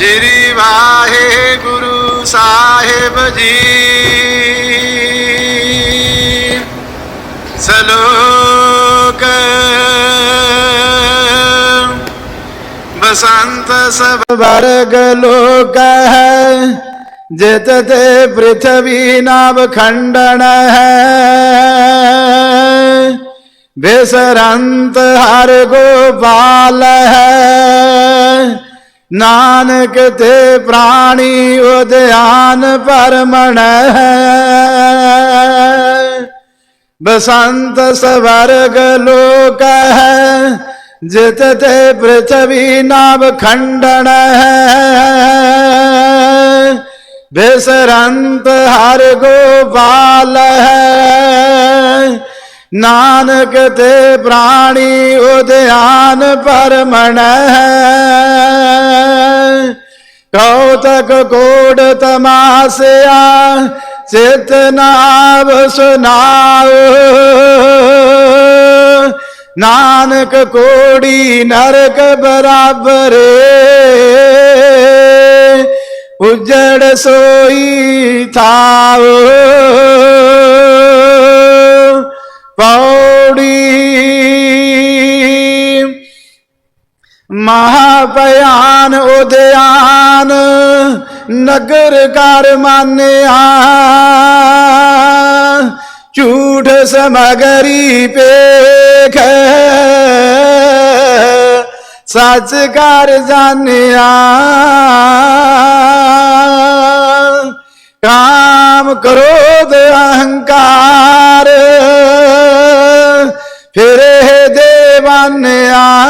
ਸ੍ਰੀ ਵਾਹਿਗੁਰੂ ਸਾਹਿਬ ਜੀ। ਸਲੋਕ ਬਸੰਤ ਸਭ ਵਰਗ ਲੋਕ ਹੈ, ਜਿਤ ਤੇ ਪ੍ਰithvi ਨਾਭ ਖੰਡਨ ਹੈ। ਬੇਸਰੰਤ ਹਰ ਗੋਪਾਲ ਹੈ। ਨਾਨਕ ਤੇ ਪ੍ਰਾਣੀ ਉਦਿਆਨ ਪਰਮਣ ਹੈ। ਬਸੰਤ ਸਵਰਗ ਲੋਕ ਹੈ, ਜਿਤ ਤੇ ਪ੍ਰithvi ਨਾਭ ਖੰਡਨ ਹੈ। ਬੇਸਰੰਤ ਹਰ ਗੋਪਾਲ ਹੈ, ਨਾਨਕ ਤੇ ਪ੍ਰਾਣੀ ਉਦਿਆਨ ਪਰਮਣ ਹੈ। ਕੌਤਕ ਕੋੜ ਤਮਾਸਿਆ ਚਿਤ ਨਾਮ ਸੁਨਾਓ ਨਾਨਕ ਕੋੜੀ ਨਰਕ ਬਰਾਬਰੇ ਉਜੜ ਸੋਈ ਥਾਓ ਪੌੜੀ ਮਹਾਪਿਆਨ ਉਦਿਆਨ ਨਗਰ ਘਰ ਮਾਨਿਆ। ਝੂਠ ਸਮਗਰੀ ਪੇਖ ਸੱਚ ਘਰ ਜਾਣਿਆ। ਕਾਮ ਕ੍ਰੋਧ ਅਹੰਕਾਰ। ਫਿਰ ਦੇਵਾਨਿਆ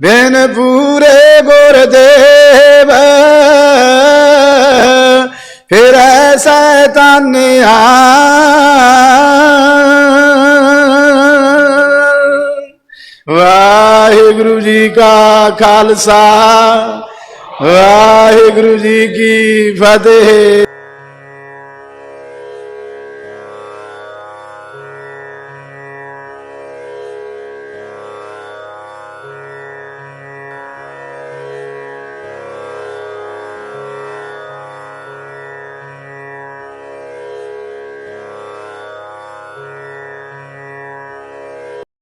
ਬਿਨ ਪੂਰੇ ਗੁਰਦੇਵ। ਫਿਰ ਤਾਨਿਆ ਵਾਹਿਗੁਰੂ ਜੀ ਕਾ ਖਾਲਸਾ ਵਾਹਿਗੁਰੂ ਜੀ ਕੀ ਫਤਿਹ।